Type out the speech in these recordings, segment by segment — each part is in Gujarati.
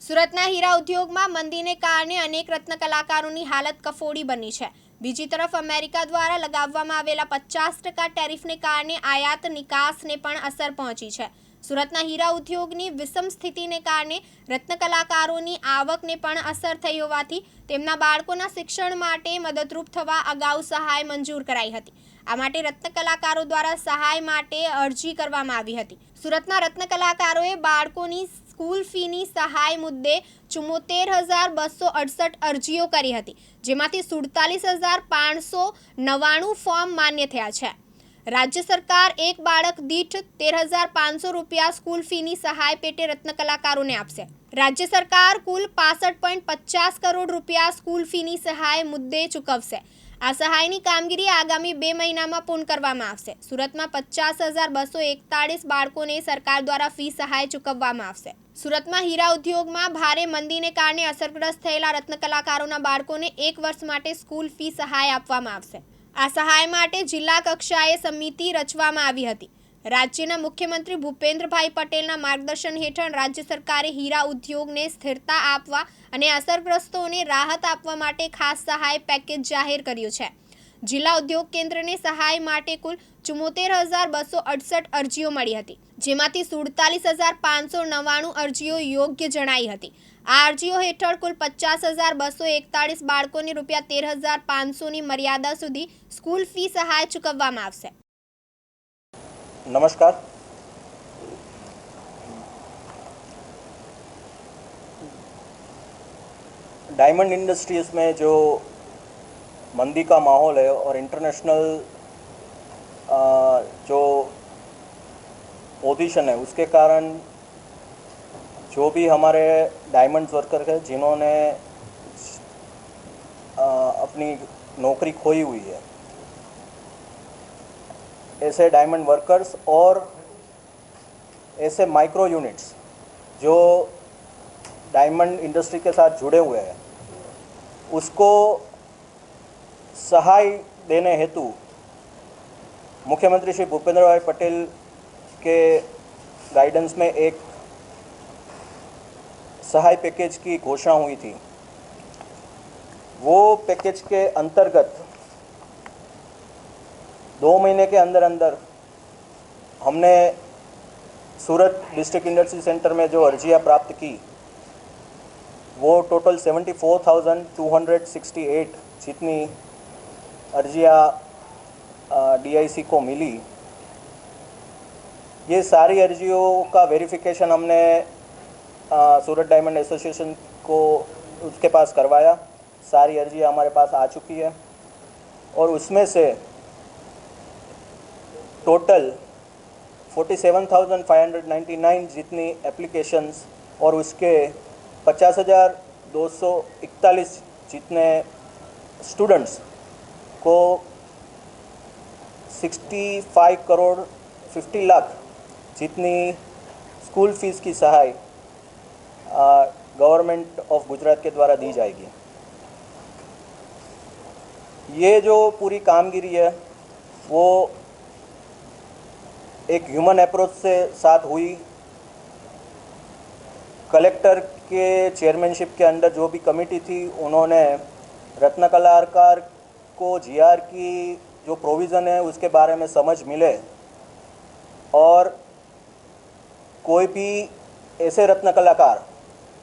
સુરતના હીરા ઉદ્યોગમાં મંદીને કારણે અનેક રત્ન કલાકારોની હાલત કફોડી બની છે. બીજી તરફ અમેરિકા દ્વારા લગાવવામાં આવેલા પચાસ ટકા ટેરિફને કારણે આયાત નિકાસને પણ અસર પહોંચી છે. સુરતના હીરા ઉદ્યોગની વિષમ સ્થિતિને કારણે રત્ન કલાકારોની આવકને પણ અસર થઈ હોવાથી તેમના બાળકોના શિક્ષણ માટે મદદરૂપ થવા અગાઉ સહાય મંજૂર કરાઈ હતી. આ માટે રત્ન કલાકારો દ્વારા સહાય માટે અરજી કરવામાં આવી હતી. સુરતના રત્ન કલાકારોએ બાળકોની સ્કૂલ ફીની સહાય મુદ્દે ચુમ્મોતેર હજાર બસો અડસઠ અરજીઓ કરી હતી, જેમાંથી સુડતાલીસ હજાર પાંચસો નવ્વાણું ફોર્મ માન્ય થયા છે. રાજ્ય સરકાર એક બાળક દીઠ તેર હજાર પાંચસો રૂપિયા સ્કૂલ ફીની સહાય પેટે રત્ન કલાકારોને આપશે. રાજ્ય સરકાર કુલ પાસઠ પોઈન્ટ પચાસ કરોડ રૂપિયા સ્કૂલ ફીની સહાય મુદ્દે ચૂકવશે. આ સહાયની કામગીરી આગામી બે મહિનામાં પૂર્ણ કરવામાં આવશે. સુરતમાં પચાસ હજાર બસો એકતાળીસ બાળકોને સરકાર દ્વારા ફી સહાય ચૂકવવામાં આવશે. સુરતમાં હીરા ઉદ્યોગમાં ભારે મંદીને કારણે અસરગ્રસ્ત થયેલા રત્ન કલાકારોના બાળકોને એક વર્ષ માટે સ્કૂલ ફી સહાય આપવામાં આવશે. આ સહાય માટે જિલ્લા કક્ષાએ સમિતિ રચવામાં આવી હતી. રાજ્યના મુખ્યમંત્રી ભૂપેન્દ્રભાઈ પટેલના માર્ગદર્શન હેઠળ રાજ્ય સરકારે હીરા ઉદ્યોગને સ્થિરતા આપવા અને અસરગ્રસ્તોને રાહત આપવા માટે ખાસ સહાય પેકેજ જાહેર કર્યું છે. જિલ્લા ઉદ્યોગ કેન્દ્રને સહાય માટે કુલ ચુમ્મોતેર હજાર બસો અડસઠ અરજીઓ મળી હતી, જેમાંથી સુડતાલીસ હજાર પાંચસો નવ્વાણું અરજીઓ યોગ્ય જણાઈ હતી. આ અરજીઓ હેઠળ કુલ પચાસ હજાર બસો એકતાળીસ બાળકોને રૂપિયા તેર હજાર પાંચસોની મર્યાદા સુધી સ્કૂલ ફી સહાય ચૂકવવામાં આવશે. नमस्कार। डायमंड इंडस्ट्रीज़ में जो मंदी का माहौल है और इंटरनेशनल जो पोजीशन है, उसके कारण जो भी हमारे डायमंड वर्कर हैं, जिन्होंने अपनी नौकरी खोई हुई है ऐसे डायमंड वर्कर्स और ऐसे माइक्रो यूनिट्स जो डायमंड इंडस्ट्री के साथ जुड़े हुए हैं, उसको सहाय देने हेतु मुख्यमंत्री श्री भूपेंद्र भाई पटेल के गाइडेंस में एक सहाय पैकेज की घोषणा हुई थी। वो पैकेज के अंतर्गत दो महीने के अंदर अंदर हमने सूरत डिस्ट्रिक्ट इंडस्ट्री सेंटर में जो अर्जियाँ प्राप्त की, वो total seventy four thousand two hundred sixty eight जितनी अर्जियाँ डीआईसी को मिली। ये सारी अर्जियों का वेरिफिकेशन हमने सूरत डायमंड एसोसिएशन को उसके पास करवाया। सारी अर्जियाँ हमारे पास आ चुकी है। और उसमें से टोटल 47,599 जितनी एप्लीकेशंस और उसके पचास हज़ार दो सौ इकतालीस जितने स्टूडेंट्स को 65 करोड़ 50 लाख जितनी स्कूल फ़ीस की सहाय गवर्नमेंट ऑफ़ गुजरात के द्वारा दी जाएगी। ये जो पूरी कामगिरी है वो एक ह्यूमन अप्रोच से साथ हुई। कलेक्टर के चेयरमैनशिप के अंडर जो भी कमेटी थी, उन्होंने रत्न कलाकार को जीआर की जो प्रोविज़न है, उसके बारे में समझ मिले। और कोई भी ऐसे रत्न कलाकार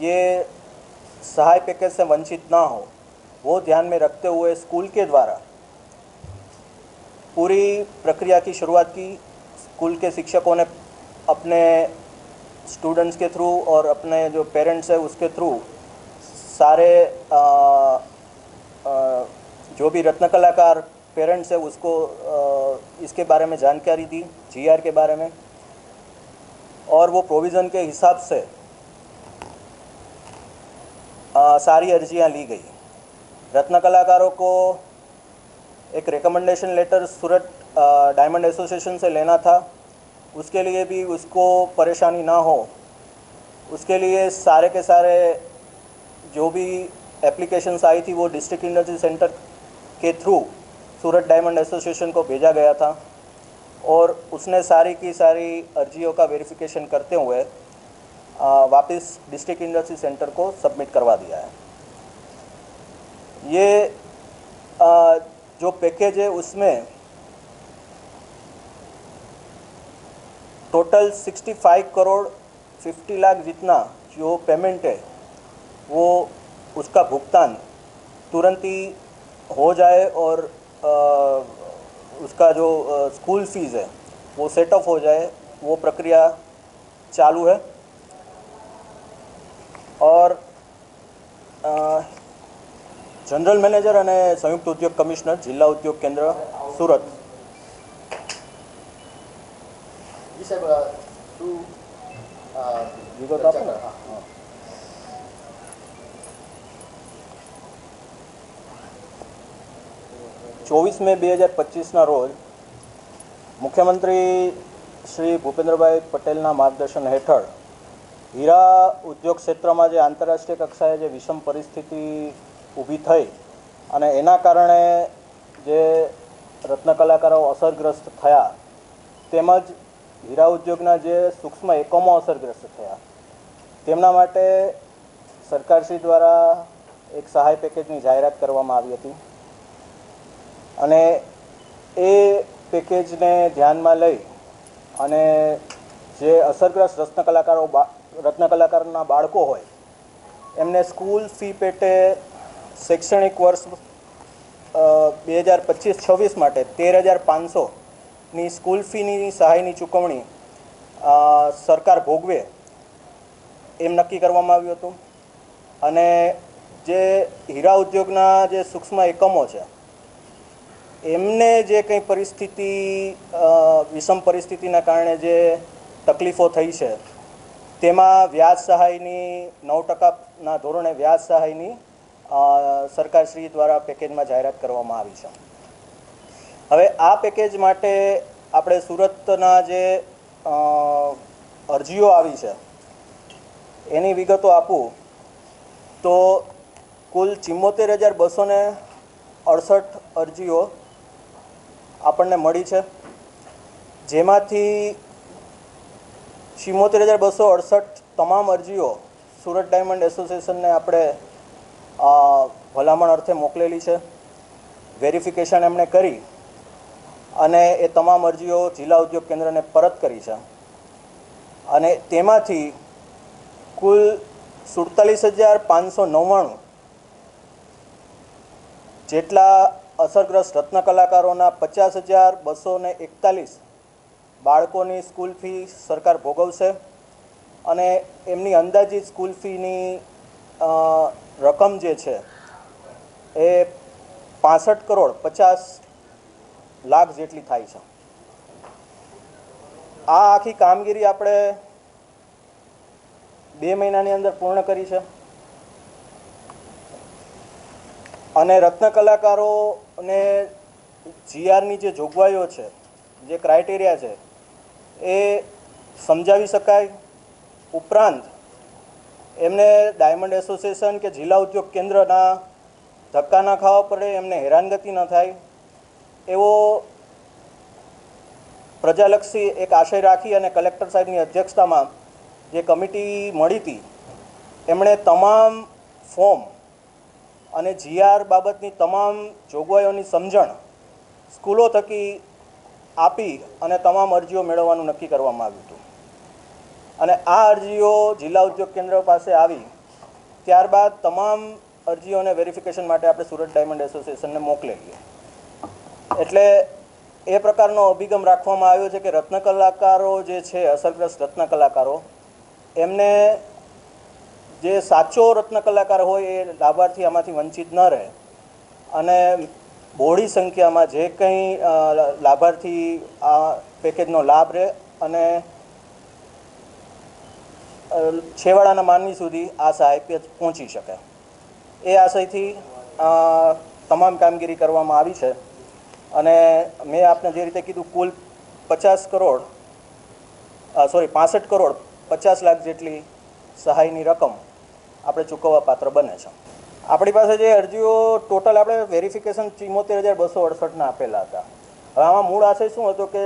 ये सहाय पैकेज से वंचित ना हो, वो ध्यान में रखते हुए स्कूल के द्वारा पूरी प्रक्रिया की शुरुआत की। स्कूल के शिक्षकों ने अपने स्टूडेंट्स के थ्रू और अपने जो पेरेंट्स है उसके थ्रू सारे आ, आ, जो भी रत्न कलाकार पेरेंट्स है उसको आ, इसके बारे में जानकारी दी जीआर के बारे में। और वो प्रोविज़न के हिसाब से आ, सारी अर्जियाँ ली गई। रत्न कलाकारों को एक recommendation letter Surat diamond association से लेना था। उसके लिए भी उसको परेशानी ना हो। उसके लिए सारे के सारे जो भी एप्लीकेशंस आई थी वो डिस्ट्रिक्ट इंडस्ट्री सेंटर के थ्रू सूरत डायमंड एसोसिएशन को भेजा गया था। और उसने सारी की सारी अर्जियों का वेरिफिकेशन करते हुए वापस डिस्ट्रिक्ट इंडस्ट्री सेंटर को सबमिट करवा दिया है। ये अ, जो पैकेज है उसमें टोटल 65 करोड़ 50 लाख जितना जो पेमेंट है वो उसका भुगतान तुरंत ही हो जाए और अ, उसका जो अ, स्कूल फ़ीस है वो सेट ऑफ़ हो जाए वो प्रक्रिया चालू है। और અ, જનરલ મેનેજર અને સંયુક્ત ઉદ્યોગ કમિશનર જિલ્લા ઉદ્યોગ કેન્દ્ર સુરત વિગત આપો ને. ચોવીસ મે બે હજાર પચીસના રોજ મુખ્યમંત્રી શ્રી ભૂપેન્દ્રભાઈ પટેલના માર્ગદર્શન હેઠળ હીરા ઉદ્યોગ ક્ષેત્રમાં જે આંતરરાષ્ટ્રીય કક્ષાએ જે વિષમ પરિસ્થિતિ ઊભી થઈ અને એના કારણે જે રત્ન કલાકારો અસરગ્રસ્ત થયા, તેમજ હીરા ઉદ્યોગના જે સૂક્ષ્મ એકમો અસરગ્રસ્ત થયા. તેમના માટે સરકારશ્રી દ્વારા એક સહાય પેકેજની જાહેરાત કરવામાં આવી હતી. અને એ પેકેજને ધ્યાનમાં લઈ અને જે અસરગ્રસ્ત રત્ન કલાકારો બા- રત્ન કલાકારના બાળકો હોય, એમને સ્કૂલ ફી પેટે શૈક્ષણિક વર્ષ બે હજાર પચીસ, છવ્વીસ માટે તેર હજાર પાંચસોની સ્કૂલ ફીની સહાયની ચૂકવણી સરકાર ભોગવે એમ નક્કી કરવામાં આવ્યું હતું. અને જે હીરા ઉદ્યોગના જે સૂક્ષ્મ એકમો છે, એમને જે કંઈ પરિસ્થિતિ વિષમ પરિસ્થિતિના કારણે જે તકલીફો થઈ છે, તેમાં વ્યાજ સહાયની નવ ટકાના ધોરણે વ્યાજ સહાયની સરકારશ્રી દ્વારા પેકેજમાં જાહેરાત કરવામાં આવી છે. હવે આ પેકેજ માટે આપણે સુરતના જે અરજીઓ આવી છે, એની વિગતો આપું. તો કુલ ચિમ્મોતેર હજાર બસો ને અડસઠ અરજીઓ આપણને મળી છે. જેમાંથી ચિમ્મોતેર હજાર બસો અડસઠ તમામ અરજીઓ સુરત ડાયમંડ એસોસિએશનને આપણે ભલામણ અર્થે મોકલેલી છે. વેરિફિકેશન એમણે કરી અને એ તમામ અરજીઓ જિલ્લા ઉદ્યોગ કેન્દ્રને પરત કરી છે. અને તેમાંથી કુલ સુડતાલીસ હજાર પાંચસો નવ્વાણું જેટલા અસરગ્રસ્ત રત્ન કલાકારોના પચાસ હજાર બસો ને એકતાલીસ બાળકોની સ્કૂલ ફી સરકાર ભોગવશે. અને એમની અંદાજિત સ્કૂલ ફીની રકમ જે છે, એ પાસઠ કરોડ પચાસ લાખ જેટલી થાય છે. આ આખી કામગીરી આપણે બે મહિનાની અંદર પૂર્ણ કરી છે. અને રત્ન કલાકારોને જીઆરની જે જોગવાઈઓ છે, જે ક્રાઇટેરિયા છે, એ સમજાવી શકાય. ઉપરાંત એમને ડાયમંડ એસોસિએશન કે જિલ્લા ઉદ્યોગ કેન્દ્રના ધક્કા ના ખાવા પડે, એમને હેરાનગતિ ન થાય, એવો પ્રજાલક્ષી એક આશય રાખી અને કલેક્ટર સાહેબની અધ્યક્ષતામાં જે કમિટી મળી હતી, એમણે તમામ ફોર્મ અને જીઆર બાબતની તમામ જોગવાઈઓની સમજણ સ્કૂલો થકી આપી અને તમામ અરજીઓ મેળવવાનું નક્કી કરવામાં આવ્યું હતું. અને આ અરજીઓ જિલ્લા ઉદ્યોગ કેન્દ્ર પાસે આવી, ત્યારબાદ તમામ અરજીઓને વેરિફિકેશન માટે આપણે સુરત ડાયમંડ એસોસિએશનને મોકલેલી. એટલે એ પ્રકારનો અભિગમ રાખવામાં આવ્યો છે કે રત્ન કલાકારો જે છે, અસરગ્રસ્ત રત્ન કલાકારો, એમને જે સાચો રત્ન કલાકાર હોય એ લાભાર્થી આમાંથી વંચિત ન રહે. અને બહોળી સંખ્યામાં જે કંઈ લાભાર્થી આ પેકેજનો લાભ રહે અને છેવાડાના માનવી સુધી આ સહાય પહોંચી શકે. એ આશયથી તમામ કામગીરી કરવામાં આવી છે. અને મેં આપને જે રીતે કીધું, કુલ પચાસ કરોડ સોરી, પાસઠ કરોડ, પચાસ લાખ જેટલી સહાયની રકમ આપણે ચૂકવવા પાત્ર બને છે. આપણી પાસે જે અરજીઓ ટોટલ આપણે વેરિફિકેશન ચિમોતેર હજાર બસો અડસઠના આપેલા હતા. હવે આમાં મૂળ આશય શું હતો કે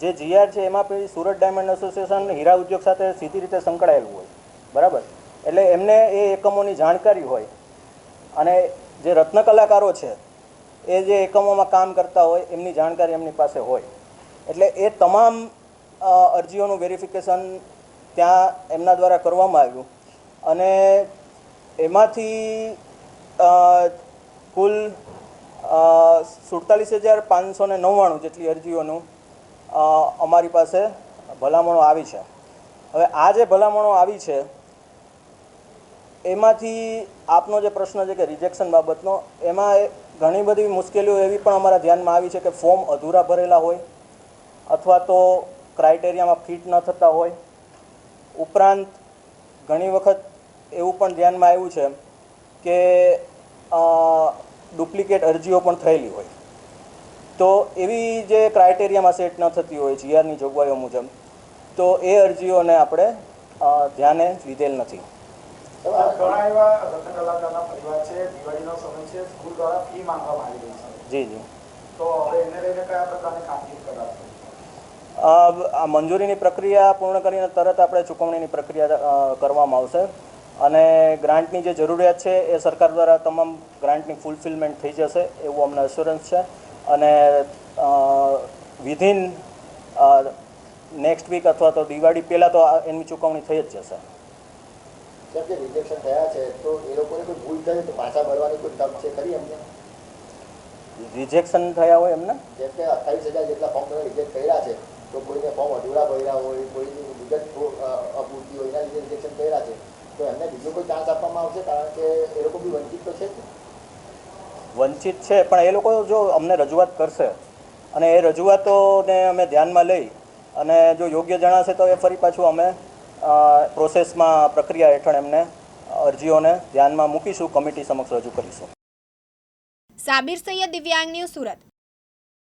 જે જીઆર છે, એમાં પછી સુરત ડાયમંડ એસોસિએશન હીરા ઉદ્યોગ સાથે સીધી રીતે સંકળાયેલું હોય. બરાબર? એટલે એમને એ એકમોની જાણકારી હોય. અને જે રત્ન કલાકારો છે, એ જે એકમોમાં કામ કરતા હોય, એમની જાણકારી એમની પાસે હોય. એટલે એ તમામ અરજીઓનું વેરિફિકેશન ત્યાં એમના દ્વારા કરવામાં આવ્યું. અને એમાંથી કુલ સુડતાલીસ હજાર પાંચસો ને નવ્વાણું જેટલી અરજીઓનું અમારી પાસે ભલામણો આવી છે. હવે આ જે ભલામણો આવી છે, એમાંથી આપનો જે પ્રશ્ન છે કે રિજેક્શન બાબતનો, એમાં ઘણી બધી મુશ્કેલીઓ એવી પણ અમારા ધ્યાનમાં આવી છે કે ફોર્મ અધૂરા ભરેલા હોય અથવા તો ક્રાઇટેરિયામાં ફિટ ન થતા હોય. ઉપરાંત ઘણી વખત એવું પણ ધ્યાનમાં આવ્યું છે કે ડુપ્લિકેટ અરજીઓ પણ થયેલી હોય. તો એવી જે ક્રાઇટેરિયામાં સેટ ન થતી હોય જીઆરની જોગવાઈઓ મુજબ તો એ અરજીઓને આપણે ધ્યાને લીધેલ નથી. ઘણા એવા રત્ન કલાકારના પરિવાર છે દિવાળીનો સમય છે સ્કૂલ દ્વારા ફી માંગવામાં આવી રહી છે. જી જી. તો હવે એને લઈને કયા પ્રકારની કામગીરી કરાશે? આ મંજૂરીની પ્રક્રિયા પૂર્ણ કરીને તરત આપણે ચૂકવણીની પ્રક્રિયા કરવામાં આવશે. અને ગ્રાન્ટની જે જરૂરિયાત છે એ સરકાર દ્વારા તમામ ગ્રાન્ટની ફૂલફિલમેન્ટ થઈ જશે એવું અમને અશ્યોરન્સ છે. અને વિધિન નેક્સ્ટ વીક અથવા તો દિવાળી પહેલાં તો આ- એની ચૂકવણી થઈ જ જશે. રિજેક્શન થયા છે તો એ લોકોને કોઈ ભૂલ થઈ તો પાછા ભરવાની કોઈ તક છે ખરી એમને? રિજેક્શન થયા હોય એમને? જેમ કે અઠ્ઠાવીસ હજાર જેટલા ફોર્મ રિજેક્ટ કર્યા છે તો કોઈને ફોર્મ અધૂરા ભર્યા હોય કોઈની મુદત અ, અપૂરતી હોય એના લીધે રિજેક્શન કર્યા છે તો એમને બીજો કોઈ ચાન્સ આપવામાં આવશે? કારણ કે એ લોકો બી વંચિત તો છે જ. વંચિત છે, પણ એ લોકો જો અમને રજૂઆત કરશે અને એ રજૂઆતોને અમે ધ્યાનમાં લઈ અને જો યોગ્ય જણાશે તો એ ફરી પાછું અમે પ્રોસેસમાં પ્રક્રિયા હેઠળ એમને અરજીઓને ધ્યાનમાં મૂકીશું, કમિટી સમક્ષ રજૂ કરીશું. સાબિર સૈયદ દિવ્યાંગ ન્યૂઝ સુરત.